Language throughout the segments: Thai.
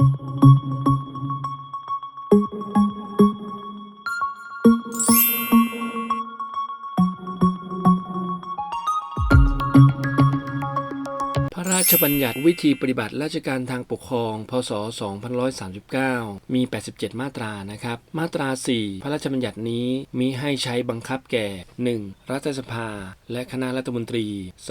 thank you ชบัญญัติวิธีปฏิบัติราชการทางปกครอง พศ 2539 มี 87 มาตรานะครับ มาตรา 4 พระราชบัญญัตินี้มีให้ใช้บังคับแก่ 1. รัฐสภา และคณะรัฐมนตรี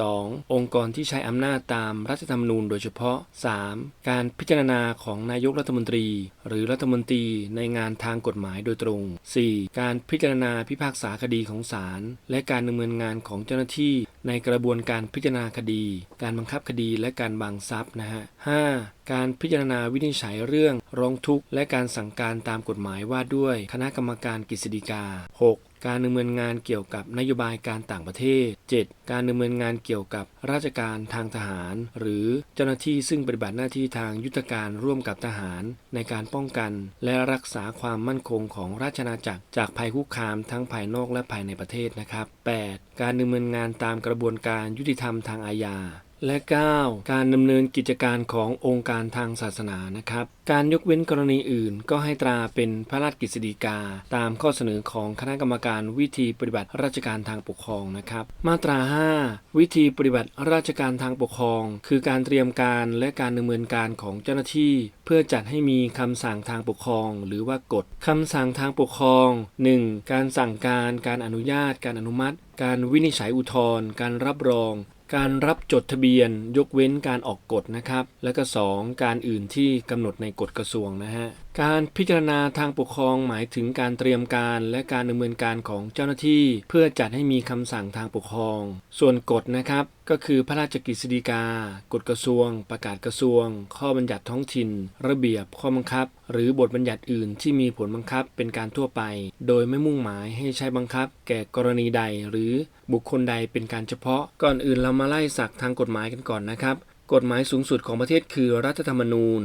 2. องค์กรที่ใช้อำนาจตามรัฐธรรมนูญโดยเฉพาะ 3. การพิจารณาของนายกรัฐมนตรี หรือรัฐมนตรีในงานทางกฎหมายโดยตรง 4. การพิจารณาพิพากษาคดีของศาลและการดำเนินงานของเจ้าหน้าที่ในกระบวนการพิจารณาคดี การบังคับคดีและการบังทรัพย์นะฮะ 5. การพิจารณาวินิจฉัยเรื่องร้องทุกข์และการสั่งการตามกฎหมายว่าด้วยคณะกรรมการกฤษฎีกา 6. การดำเนินงานเกี่ยวกับนโยบายการต่างประเทศ 7. การดำเนินงานเกี่ยวกับราชการทางทหาร หรือเจ้าหน้าที่ซึ่งปฏิบัติหน้าที่ทางยุทธการร่วมกับทหาร ในการป้องกัน และรักษาความมั่นคงของราชอาณาจักรจากภัยคุกคามทั้งภายนอกและภายในประเทศนะครับ 8. การดำเนินงานตามกระบวนการยุติธรรมทางอาญา และ 9. การดำเนินกิจการขององค์การทางศาสนานะครับ การยกเว้นกรณีอื่น ก็ให้ตราเป็นพระราชกฤษฎีกา ตามข้อเสนอของคณะกรรมการวิธีปฏิบัติราชการทางปกครองนะครับ มาตรา 5 วิธีปฏิบัติราชการทางปกครอง คือการเตรียมการและการดำเนินการของเจ้าหน้าที่ เพื่อจัดให้มีคำสั่งทางปกครอง หรือว่ากฎคำสั่งทางปกครอง 1. การสั่งการ การอนุญาต การอนุมัติ การวินิจฉัยอุทธรณ์การรับรอง การรับจดทะเบียนยกเว้นการออกกฎนะครับ และก็ 2. การอื่นที่กำหนดในกฎกระทรวงนะฮะการพิจารณาทางปกครองหมายถึงการเตรียมการและการดำเนินการของเจ้าหน้าที่ เพื่อจัดให้มีคำสั่งทางปกครอง ส่วนกฎนะครับ ก็คือพระราชกฤษฎีกา กฎกระทรวง ประกาศกระทรวง ข้อบัญญัติท้องถิ่น ระเบียบข้อบังคับ หรือบทบัญญัติอื่นที่มีผลบังคับเป็นการทั่วไป โดยไม่มุ่งหมายให้ใช้บังคับ แก่กรณีใด หรือบุคคลใดเป็นการเฉพาะ ก่อนอื่นเรามาไล่สักทางกฎหมายกันก่อนนะครับกฎหมายสูงสุดของประเทศคือรัฐธรรมนูญ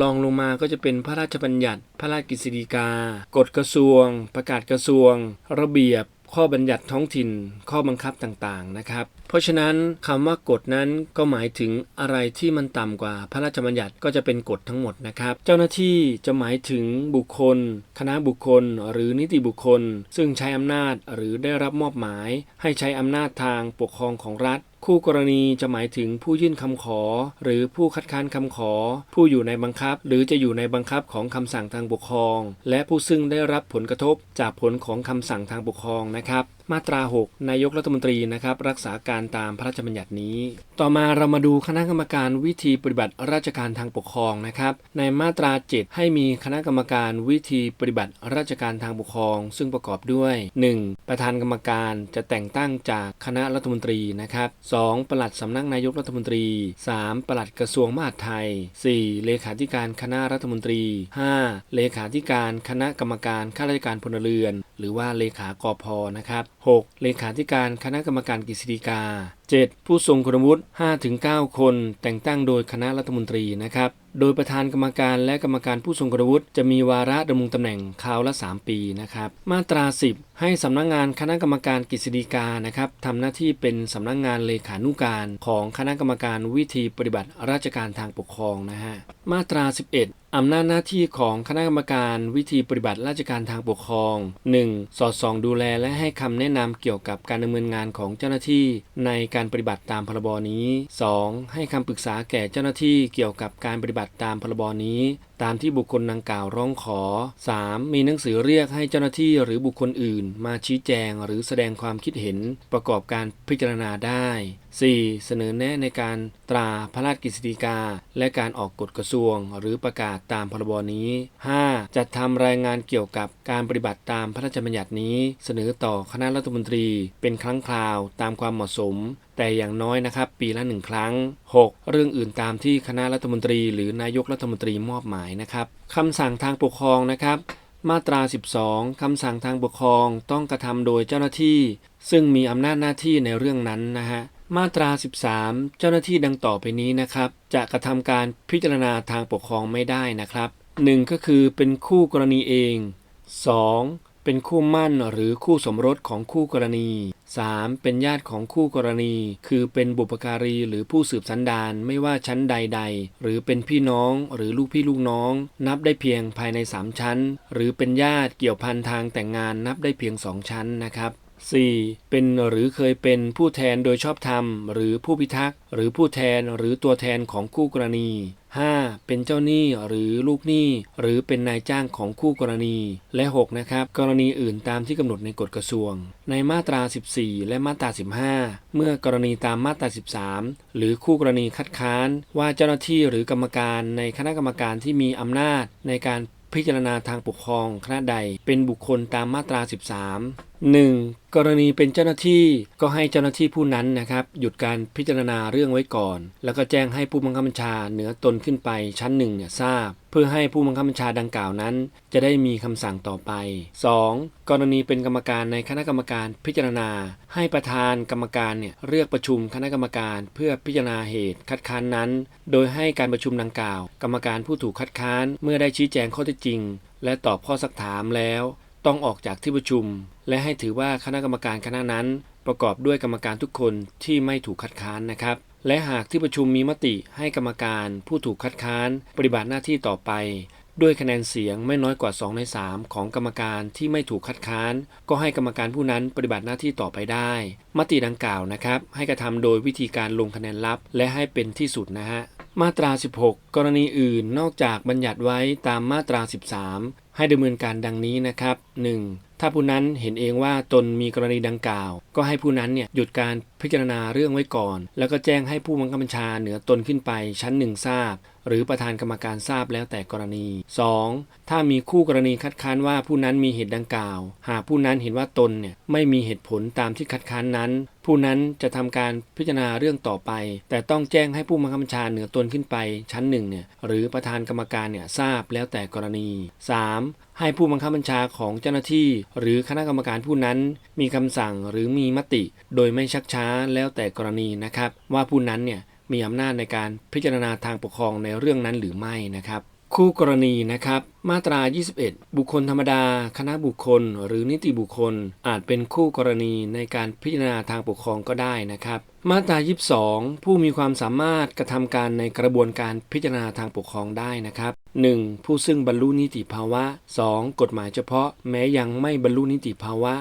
รองลงมาก็จะเป็นพระราชบัญญัติ พระราชกฤษฎีกา กฎกระทรวง ประกาศกระทรวง ระเบียบ ข้อบัญญัติท้องถิ่น ข้อบังคับต่างๆนะครับ เพราะฉะนั้นคำว่ากฎนั้นก็หมายถึงอะไรที่มันต่ำกว่าพระราชบัญญัติก็จะเป็นกฎทั้งหมดนะครับ เจ้าหน้าที่จะหมายถึงบุคคล คณะบุคคล หรือนิติบุคคล ซึ่งใช้อำนาจหรือได้รับมอบหมาย ให้ใช้อำนาจทางปกครองของรัฐ คู่กรณีจะหมายถึงผู้ยื่นคำขอ หรือผู้คัดค้านคำขอ ผู้อยู่ในบังคับ หรือจะอยู่ในบังคับของคำสั่งทางปกครอง และผู้ซึ่งได้รับผลกระทบจากผลของคำสั่งทางปกครองนะครับ มาตรา 6 นายกรัฐมนตรีนะครับรักษาการตามพระราชบัญญัตินี้ ต่อมาเรามาดูคณะกรรมการวิธีปฏิบัติราชการทางปกครองนะครับ ในมาตรา 7 ให้มีคณะกรรมการวิธีปฏิบัติราชการทางปกครอง ซึ่งประกอบด้วย 1. ประธานกรรมการจะแต่งตั้งจากคณะรัฐมนตรีนะครับ 2. ปลัดสำนักนายกรัฐมนตรี 3. ปลัดกระทรวงมหาดไทย 4. เลขาธิการคณะรัฐมนตรี 5. เลขาธิการคณะกรรมการข้าราชการพลเรือน หรือว่าเลขากพนะครับ 6. เลขาธิการคณะกรรมการกฤษฎีกา 7. ผู้ทรงคุณวุฒิ5-9 คน แต่งตั้งโดยคณะรัฐมนตรีนะครับ โดยประธานกรรมการและกรรมการผู้ทรงคุณวุฒิจะมีวาระดำรงตำแหน่งคราวละ 3 ปีนะครับ มาตรา 10 ให้สำนักงานคณะกรรมการกฤษฎีกานะครับทำหน้าที่เป็นสำนักงานเลขานุการของคณะกรรมการวิธีปฏิบัติราชการทางปกครองนะฮะ มาตรา 11 อำนาจหน้าที่ของคณะกรรมการวิธีปฏิบัติราชการทางปกครอง 1. สอดส่องดูแลและให้คำแนะนำเกี่ยวกับการดำเนินงานของเจ้าหน้าที่ในการปฏิบัติตามพรบนี้ 2. ให้คำปรึกษาแก่เจ้าหน้าที่เกี่ยวกับการปฏิบัติตามพรบนี้ตามที่บุคคลดังกล่าวร้องขอ 3. มีหนังสือเรียกให้เจ้าหน้าที่หรือบุคคลอื่น มาชี้แจงหรือแสดงความคิดเห็นประกอบการพิจารณาได้ 4. เสนอแนะในการตราพระราชกฤษฎีกา และการออกกฎกระทรวง หรือประกาศตามพรบนี้ 5. จัดทำรายงานเกี่ยวกับการปฏิบัติตามพระราชบัญญัตินี้ เสนอต่อคณะรัฐมนตรี เป็นครั้งคราวตามความเหมาะสม แต่อย่างน้อยนะครับ ปีละหนึ่งครั้ง 6. เรื่องอื่นตามที่คณะรัฐมนตรีหรือนายกรัฐมนตรีมอบหมายนะครับคำสั่งทางปกครองนะครับมาตรา 12 คำสั่งทางปกครองต้องกระทำโดยเจ้าหน้าที่ ซึ่งมีอำนาจหน้าที่ในเรื่องนั้นนะฮะ มาตรา 13 เจ้าหน้าที่ดังต่อไปนี้นะครับ จะกระทำการพิจารณาทางปกครองไม่ได้นะครับ 1. ก็คือเป็นคู่กรณีเอง 2. เป็นคู่มั่นหรือคู่สมรสของคู่กรณี 3. เป็นญาติของคู่กรณี คือเป็นบุปการีหรือผู้สืบสันดานไม่ว่าชั้นใดๆ หรือเป็นพี่น้องหรือลูกพี่ลูกน้อง นับได้เพียงภายใน 3 ชั้น หรือเป็นญาติเกี่ยวพันทางแต่งงานนับได้เพียง 2 ชั้นนะครับ 4. เป็นหรือเคยเป็นผู้แทนโดยชอบธรรม หรือผู้พิทักษ์ หรือผู้แทนหรือตัวแทนของคู่กรณี 5. เป็นเจ้าหนี้หรือลูกหนี้หรือเป็นนายจ้างของคู่กรณี และ 6. นะครับ กรณีอื่นตามที่กำหนดในกฎกระทรวง ในมาตรา 14 และมาตรา 15 เมื่อกรณีตามมาตรา 13 หรือคู่กรณีคัดค้าน ว่าเจ้าหน้าที่หรือกรรมการในคณะกรรมการที่มีอำนาจในการพิจารณาทางปกครองคณะใด เป็นบุคคลตามมาตรา 13 1. กรณีเป็นเจ้าหน้าที่ก็ให้เจ้าหน้าที่ผู้นั้นนะครับ หยุดการพิจารณาเรื่องไว้ก่อน แล้วก็แจ้งให้ผู้บังคับบัญชาเหนือตนขึ้นไปชั้นหนึ่งเนี่ยทราบ เพื่อให้ผู้บังคับบัญชาดังกล่าวนั้น จะได้มีคำสั่งต่อไป 2. กรณีเป็นกรรมการในคณะกรรมการพิจารณา ให้ประธานกรรมการเนี่ยเรียกประชุมคณะกรรมการ เพื่อพิจารณาเหตุคัดค้านนั้น โดยให้การประชุมดังกล่าว กรรมการผู้ถูกคัดค้านเมื่อได้ชี้แจงข้อเท็จจริง และตอบข้อสักถามแล้ว ต้องออกจากที่ประชุม และให้ถือว่าคณะกรรมการคณะนั้น ประกอบด้วยกรรมการทุกคนที่ไม่ถูกคัดค้านนะครับ และหากที่ประชุมมีมติให้กรรมการผู้ถูกคัดค้าน ปฏิบัติหน้าที่ต่อไป ด้วยคะแนนเสียงไม่น้อยกว่า 2 ใน 3 ของกรรมการที่ไม่ถูกคัดค้าน ก็ให้กรรมการผู้นั้นปฏิบัติหน้าที่ต่อไปได้ มติดังกล่าวนะครับ ให้กระทำโดยวิธีการลงคะแนนลับ และให้เป็นที่สุดนะฮะมาตรา 16 กรณีอื่นนอกจากบัญญัติไว้ตามมาตรา 13 ให้ดำเนินการดังนี้นะครับ 1. ถ้าผู้นั้นเห็นเองว่าตนมีกรณีดังกล่าว ก็ให้ผู้นั้นเนี่ยหยุดการพิจารณาเรื่องไว้ก่อน แล้วก็แจ้งให้ผู้บังคับบัญชาเหนือตนขึ้นไปชั้นหนึ่งทราบ หรือประธานกรรมการทราบแล้วแต่กรณี 2. ถ้ามีคู่กรณีคัดค้านว่าผู้นั้นมีเหตุดังกล่าว หากผู้นั้นเห็นว่าตนเนี่ยไม่มีเหตุผลตามที่คัดค้านนั้น ผู้นั้นจะทำการพิจารณาเรื่องต่อไป แต่ต้องแจ้งให้ผู้บังคับบัญชาเหนือตนขึ้นไปชั้นหนึ่งเนี่ยหรือประธานกรรมการเนี่ยทราบแล้วแต่กรณี 3. ให้ผู้บังคับบัญชาของเจ้าหน้าที่ หรือคณะกรรมการผู้นั้น มีคำสั่งหรือมีมติ โดยไม่ชักช้าแล้วแต่กรณีนะครับ ว่าผู้นั้นเนี่ยมีอำนาจในการพิจารณาทางปกครองในเรื่องนั้นหรือไม่นะครับ คู่กรณีนะครับ มาตรา 21 บุคคลธรรมดา คณะบุคคล หรือนิติบุคคล อาจเป็นคู่กรณีในการพิจารณาทางปกครองก็ได้นะครับ มาตรา 22 ผู้มีความสามารถกระทำการในกระบวนการพิจารณาทางปกครองได้นะครับ 1. ผู้ซึ่งบรรลุนิติภาวะ 2. กฎหมายเฉพาะ แม้ยังไม่บรรลุนิติภาวะ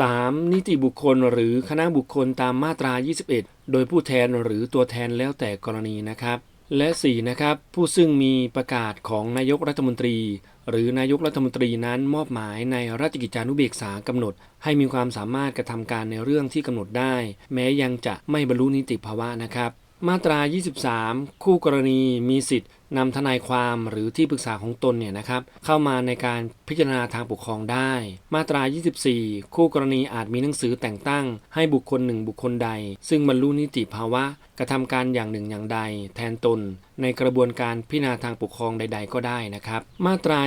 3. นิติบุคคลหรือคณะบุคคลตามมาตรา 21 โดยผู้แทนหรือตัวแทนแล้วแต่กรณีนะครับ และ 4. นะครับ ผู้ซึ่งมีประกาศของนายกรัฐมนตรี หรือนายกรัฐมนตรีนั้นมอบหมายในราชกิจจานุเบกษากำหนด ให้มีความสามารถกระทำการในเรื่องที่กำหนดได้ แม้ยังจะไม่บรรลุนิติภาวะนะครับ มาตรา 23 คู่กรณีมีสิทธิ์ นำทนายความหรือที่ปรึกษาของตนเนี่ยนะครับเข้ามาในการพิจารณาทางปกครองได้ มาตรา 24 คู่กรณีอาจมีหนังสือแต่งตั้ง ให้บุคคลหนึ่งบุคคลใด ซึ่งบรรลุนิติภาวะ กระทำการอย่างหนึ่งอย่างใด แทนตน ในกระบวนการพิจารณาทางปกครองใด ๆ ก็ได้นะครับ มาตรา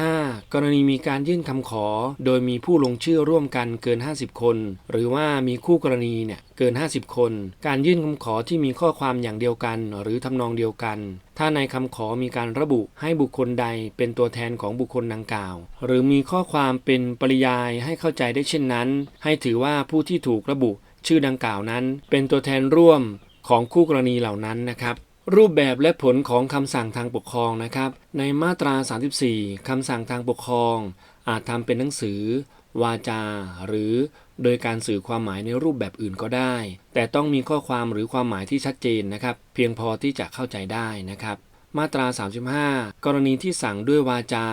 25 กรณีมีการยื่นคำขอ โดยมีผู้ลงชื่อร่วมกันเกิน 50 คน หรือว่ามีคู่กรณีเนี่ยเกิน 50 คน การยื่นคำขอที่มีข้อความอย่างเดียวกัน หรือทำนองเดียวกัน ถ้าในคำขอมีการระบุให้บุคคลใดเป็นตัวแทนของบุคคลดังกล่าว หรือมีข้อความเป็นปริยายให้เข้าใจได้เช่นนั้น ให้ถือว่าผู้ที่ถูกระบุชื่อดังกล่าวนั้น เป็นตัวแทนร่วมของคู่กรณีเหล่านั้นนะครับรูปแบบและผลของคำสั่งทางปกครองนะครับ ในมาตรา 34 คำสั่งทางปกครอง อาจทำเป็นหนังสือ วาจา หรือ โดยการสื่อความหมายในรูปแบบอื่นก็ได้ แต่ต้องมีข้อความหรือความหมายที่ชัดเจนนะครับ เพียงพอที่จะเข้าใจได้นะครับ มาตรา 35 กรณีที่สั่งด้วยวาจา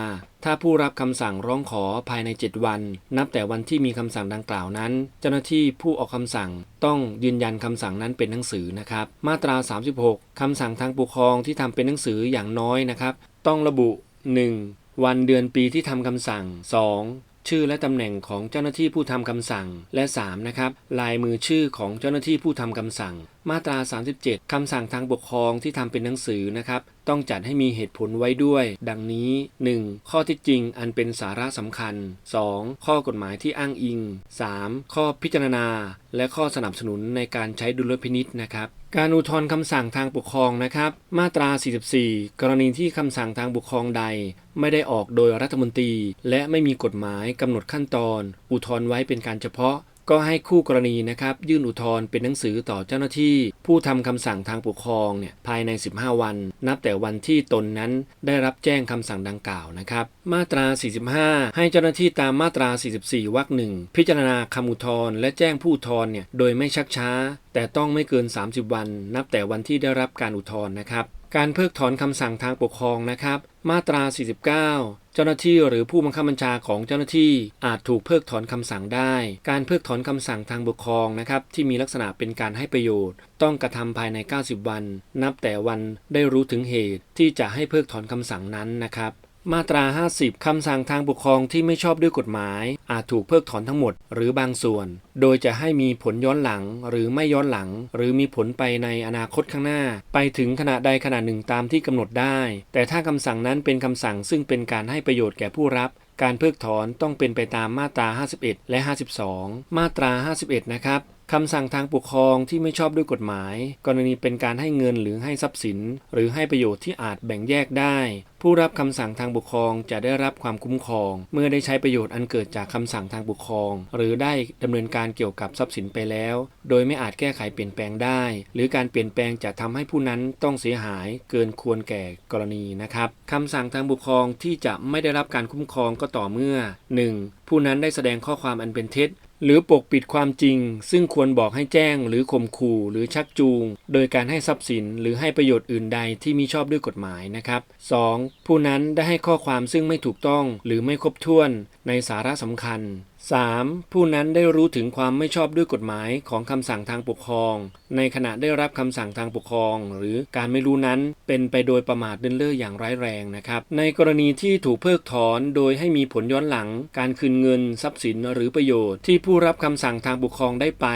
ถ้าผู้รับคำสั่งร้องขอภายใน 7 วัน นับแต่วันที่มีคำสั่งดังกล่าวนั้น เจ้าหน้าที่ผู้ออกคำสั่งต้องยืนยันคำสั่งนั้นเป็นหนังสือนะครับ มาตรา 36 คำสั่งทางปกครองที่ทำเป็นหนังสืออย่างน้อยนะครับ ต้องระบุ 1. วันเดือนปีที่ทำคำสั่ง 2. ชื่อและตำแหน่งของเจ้าหน้าที่ผู้ทำคำสั่ง และ 3. นะครับ ลายมือชื่อของเจ้าหน้าที่ผู้ทำคำสั่ง มาตรา 37คำสั่งทางปกครองที่ทำเป็นหนังสือนะครับ ต้องจัดให้มีเหตุผลไว้ด้วย ดังนี้ 1. ข้อที่จริงอันเป็นสาระสำคัญ 2. ข้อกฎหมายที่อ้างอิง 3. ข้อพิจารณา และข้อสนับสนุนในการใช้ดุลพินิษนะครับการอุทธรณ์คำสั่งทางปกครองนะครับ มาตรา 44 กรณีที่คำสั่งทางปกครองใด ไม่ได้ออกโดยรัฐมนตรี และไม่มีกฎหมายกำหนดขั้นตอน อุทธรณ์ไว้เป็นการเฉพาะ ก็ให้คู่กรณีนะครับยื่นอุทธรณ์เป็นหนังสือต่อเจ้าหน้าที่ ผู้ทำคำสั่งทางปกครองเนี่ยภายใน 15 วัน นับแต่วันที่ตนนั้นได้รับแจ้งคำสั่งดังกล่าวนะครับมาตรา 45 ให้เจ้าหน้าที่ตามมาตรา 44 วรรคหนึ่งพิจารณาคำอุทธรณ์และแจ้งผู้อุทธรณ์เนี่ยโดยไม่ชักช้า แต่ต้องไม่เกิน 30 วัน นับแต่วันที่ได้รับการอุทธรณ์นะครับ การเพิกถอนคำสั่งทางปกครองนะครับ มาตรา 49 เจ้าหน้าที่หรือผู้บังคับบัญชาของเจ้าหน้าที่อาจถูกเพิกถอนคำสั่งได้ การเพิกถอนคำสั่งทางปกครองนะครับที่มีลักษณะเป็นการให้ประโยชน์ ต้องกระทำภายใน 90 วัน นับแต่วันได้รู้ถึงเหตุที่จะให้เพิกถอนคำสั่งนั้นนะครับ มาตรา 50 คำสั่งทางปกครองที่ไม่ชอบด้วยกฎหมาย อาจถูกเพิกถอนทั้งหมดหรือบางส่วน โดยจะให้มีผลย้อนหลัง หรือไม่ย้อนหลัง หรือมีผลไปในอนาคตข้างหน้า ไปถึงขณะใดขณะหนึ่งตามที่กำหนดได้ แต่ถ้าคำสั่งนั้นเป็นคำสั่งซึ่งเป็นการให้ประโยชน์แก่ผู้รับการเพิกถอนต้องเป็นไปตามมาตรา 51 และ 52 มาตรา 51 นะครับ คำสั่งทางปกครองที่ไม่ชอบด้วยกฎหมาย กรณีเป็นการให้เงินหรือให้ทรัพย์สิน หรือให้ประโยชน์ที่อาจแบ่งแยกได้ ผู้รับคำสั่งทางปกครองจะได้รับความคุ้มครอง เมื่อได้ใช้ประโยชน์อันเกิดจากคำสั่งทางปกครอง หรือได้ดำเนินการเกี่ยวกับทรัพย์สินไปแล้ว โดยไม่อาจแก้ไขเปลี่ยนแปลงได้ หรือการเปลี่ยนแปลงจะทำให้ผู้นั้นต้องเสียหายเกินควรแก่กรณีนะครับคำสั่งทางปกครองที่จะไม่ได้รับการคุ้มครองก็ต่อเมื่อ 1. ผู้นั้นได้แสดงข้อความอันเป็นเท็จ หรือปกปิดความจริง ซึ่งควรบอกให้แจ้งหรือข่มขู่หรือชักจูง โดยการให้ทรัพย์สินหรือให้ประโยชน์อื่นใดที่มิชอบด้วยกฎหมายนะครับ 2. ผู้นั้นได้ให้ข้อความซึ่งไม่ถูกต้องหรือไม่ครบถ้วนในสาระสำคัญ 3. ผู้นั้นได้รู้ถึงความไม่ชอบด้วยกฎหมายของคำสั่งทางปกครอง ในขณะได้รับคำสั่งทางปกครอง หรือการไม่รู้นั้นเป็นไปโดยประมาทเลินเล่ออย่างร้ายแรงนะครับ ในกรณีที่ถูกเพิกถอนโดยให้มีผลย้อนหลัง การคืนเงิน ทรัพย์สินหรือประโยชน์ ที่ผู้รับคำสั่งทางปกครองได้ไป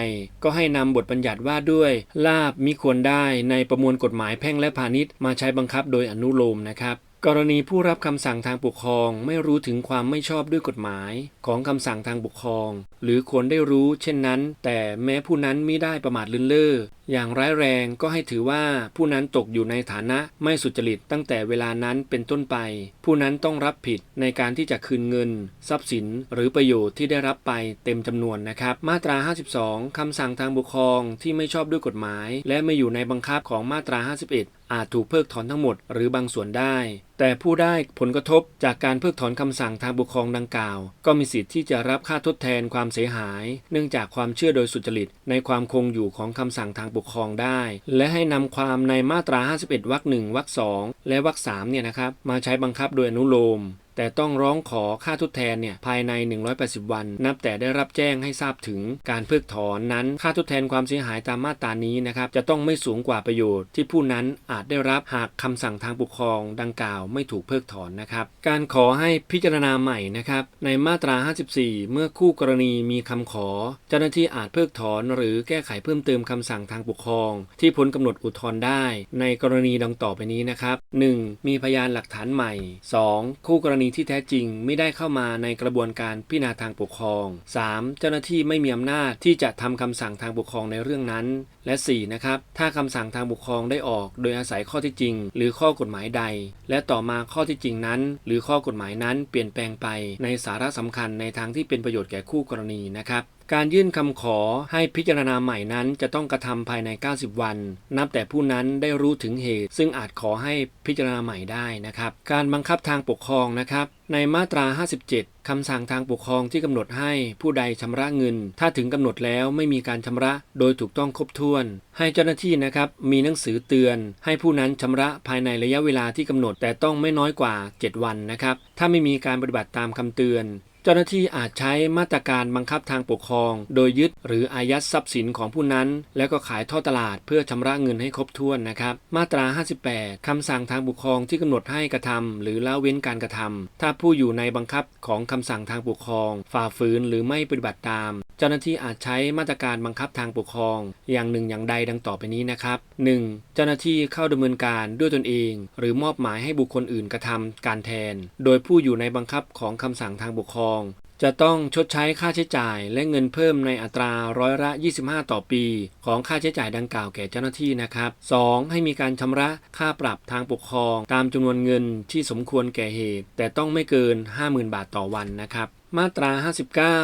ก็ให้นำบทบัญญัติว่าด้วยลาบมิควรได้ในประมวลกฎหมายแพ่งและพาณิชย์มาใช้บังคับโดยอนุโลมนะครับ กรณีผู้รับคำสั่งทางปกครองไม่รู้ถึงความไม่ชอบด้วยกฎหมายของคำสั่งทางปกครอง หรือควรได้รู้เช่นนั้น แต่แม้ผู้นั้นไมิได้ประมาทเลินเล่ออย่างร้ายแรงก็ให้ถือว่าผู้นั้นตกอยู่ในฐานะไม่สุจริตตั้งแต่เวลานั้นเป็นต้นไป ผู้นั้นต้องรับผิดในการที่จะคืนเงิน ทรัพย์สิน หรือประโยชน์ที่ได้รับไปเต็มจำนวนนะครับ มาตรา 52คำสั่งทางปกครองที่ไม่ชอบด้วยกฎหมาย และไม่อยู่ในบังคับของมาตรา 51 อาจถูกเพิกถอนทั้งหมดหรือบางส่วนได้ แต่ผู้ได้ผลกระทบจากการเพิกถอนคำสั่งทางปกครองดังกล่าว ก็มีสิทธิ์ที่จะรับค่าทดแทนความเสียหาย เนื่องจากความเชื่อโดยสุจริตในความคงอยู่ของคำสั่งทางปกครองได้ และให้นำความในมาตรา 51วรรคหนึ่งวรรคสองและวรรคสามเนี่ยนะครับมาใช้บังคับโดยอนุโลม แต่ต้องร้องขอค่าทดแทนเนี่ยภายใน 180 วัน นับแต่ได้รับแจ้งให้ทราบถึงการเพิกถอนนั้น ค่าทดแทนความเสียหายตามมาตรานี้นะครับจะต้องไม่สูงกว่าประโยชน์ที่ผู้นั้นอาจได้รับหากคำสั่งทางปกครองดังกล่าวไม่ถูกเพิกถอนนะครับ การขอให้พิจารณาใหม่นะครับในมาตรา 54 เมื่อคู่กรณีมีคำขอ เจ้าหน้าที่อาจเพิกถอนหรือแก้ไขเพิ่มเติมคำสั่งทางปกครอง ที่พ้นกำหนดอุทธรณ์ได้ ในกรณีดังต่อไปนี้นะครับ 1. มีพยานหลักฐานใหม่ 2. คู่กรณีที่แท้จริงไม่ได้เข้ามาในกระบวนการพิจารณาทางปกครอง 3. เจ้าหน้าที่ไม่มีอำนาจที่จะทำคำสั่งทางปกครองในเรื่องนั้น และ 4. นะครับ ถ้าคำสั่งทางปกครองได้ออก โดยอาศัยข้อที่จริง หรือข้อกฎหมายใด และต่อมาข้อที่จริงนั้น หรือข้อกฎหมายนั้นเปลี่ยนแปลงไปในสาระสำคัญในทางที่เป็นประโยชน์แก่คู่กรณีนะครับ การยื่นคำขอให้พิจารณาใหม่นั้นจะต้องกระทำภายใน 90 วัน นับแต่ผู้นั้นได้รู้ถึงเหตุ ซึ่งอาจขอให้พิจารณาใหม่ได้นะครับ การบังคับทางปกครองนะครับ ในมาตรา 57 คำสั่งทางปกครองที่กำหนดให้ผู้ใดชำระเงิน ถ้าถึงกำหนดแล้วไม่มีการชำระโดยถูกต้องครบถ้วน ให้เจ้าหน้าที่นะครับ มีหนังสือเตือน ให้ผู้นั้นชำระภายในระยะเวลาที่กำหนด แต่ต้องไม่น้อยกว่า 7 วันนะครับ ถ้าไม่มีการปฏิบัติตามคำเตือน จ้จ้าหน้าที่อาจใช้มาตรการบังคับทางปกครอง โดยยึดหรืออายัดทรัพย์สินของผู้นั้น แล้วก็ขายทอดตลาดเพื่อชำระเงินให้ครบถ้วนนะครับ มาตรา 58 คำสั่งทางปกครองที่กำหนดให้กระทำหรือละเว้นการกระทำถ้าผู้อยู่ในบังคับของคำสั่งทางปกครอง ฝ่าฝืนหรือไม่ปฏิบัติตาม เจ้าหน้าที่อาจใช้มาตรการบังคับทางปกครอง อย่างหนึ่งอย่างใดดังต่อไปนี้นะครับ 1. เจ้าหน้าที่เข้าดำเนินการด้วยตนเอง หรือมอบหมายให้บุคคลอื่นกระทำการแทน โดยผู้อยู่ในบังคับของคำสั่งทางปกครองจะต้องชดใช้ค่าใช้จ่ายและเงินเพิ่มในอัตราร้อยละ 25 ต่อปี ของค่าใช้จ่ายดังกล่าวแก่เจ้าหน้าที่นะครับ 2. ให้มีการชำระค่าปรับทางปกครอง ตามจำนวนเงินที่สมควรแก่เหตุ แต่ต้องไม่เกิน 50,000 บาทต่อวันนะครับ มาตรา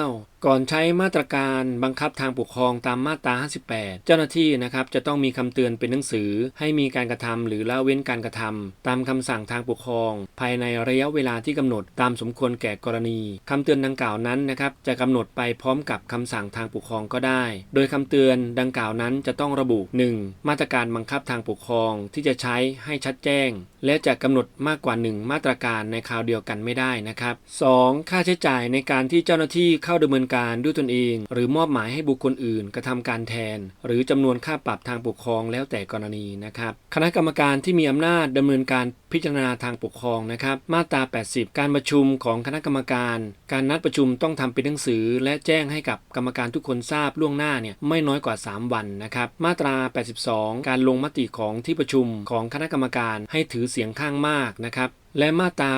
59ก่อนใช้มาตรการบังคับทางปกครองตามมาตรา 58 เจ้าหน้าที่นะครับจะต้องมีคำเตือนเป็นหนังสือ ให้มีการกระทำหรือละเว้นการกระทำตามคำสั่งทางปกครอง ภายในระยะเวลาที่กำหนดตามสมควรแก่กรณีคำเตือนดังกล่าวนั้นนะครับจะกำหนดไปพร้อมกับคำสั่งทางปกครองก็ได้ โดยคำเตือนดังกล่าวนั้นจะต้องระบุ 1. มาตรการบังคับทางปกครองที่จะใช้ให้ชัดแจ้ง และจะกำหนดมากกว่า 1 มาตรการในคราวเดียวกันไม่ได้นะครับ 2. ค่าใช้จ่ายในการที่เจ้าหน้าที่เข้าดำเนินการด้วยตนเอง หรือมอบหมายให้บุคคลอื่นกระทำการแทน หรือจำนวนค่าปรับทางปกครองแล้วแต่กรณีนะครับคณะกรรมการที่มีอำนาจดำเนินการพิจารณาทางปกครองนะครับมาตรา 80 การประชุมของคณะกรรมการ การนัดประชุมต้องทำเป็นหนังสือ และแจ้งให้กับกรรมการทุกคนทราบล่วงหน้าเนี่ยไม่น้อยกว่า 3 วันนะครับมาตรา 82 การลงมติของที่ประชุมของคณะกรรมการให้ถือเสียงข้างมากนะครับ และมาตรา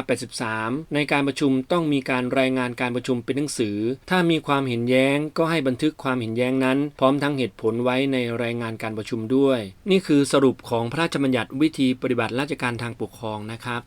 83 ในการประชุมต้องมีการรายงานการประชุมเป็นหนังสือ ถ้ามีความเห็นแย้งก็ให้บันทึกความเห็นแย้งนั้น พร้อมทั้งเหตุผลไว้ในรายงานการประชุมด้วย นี่คือสรุปของพระราชบัญญัติวิธีปฏิบัติราชการทางปกครองนะครับ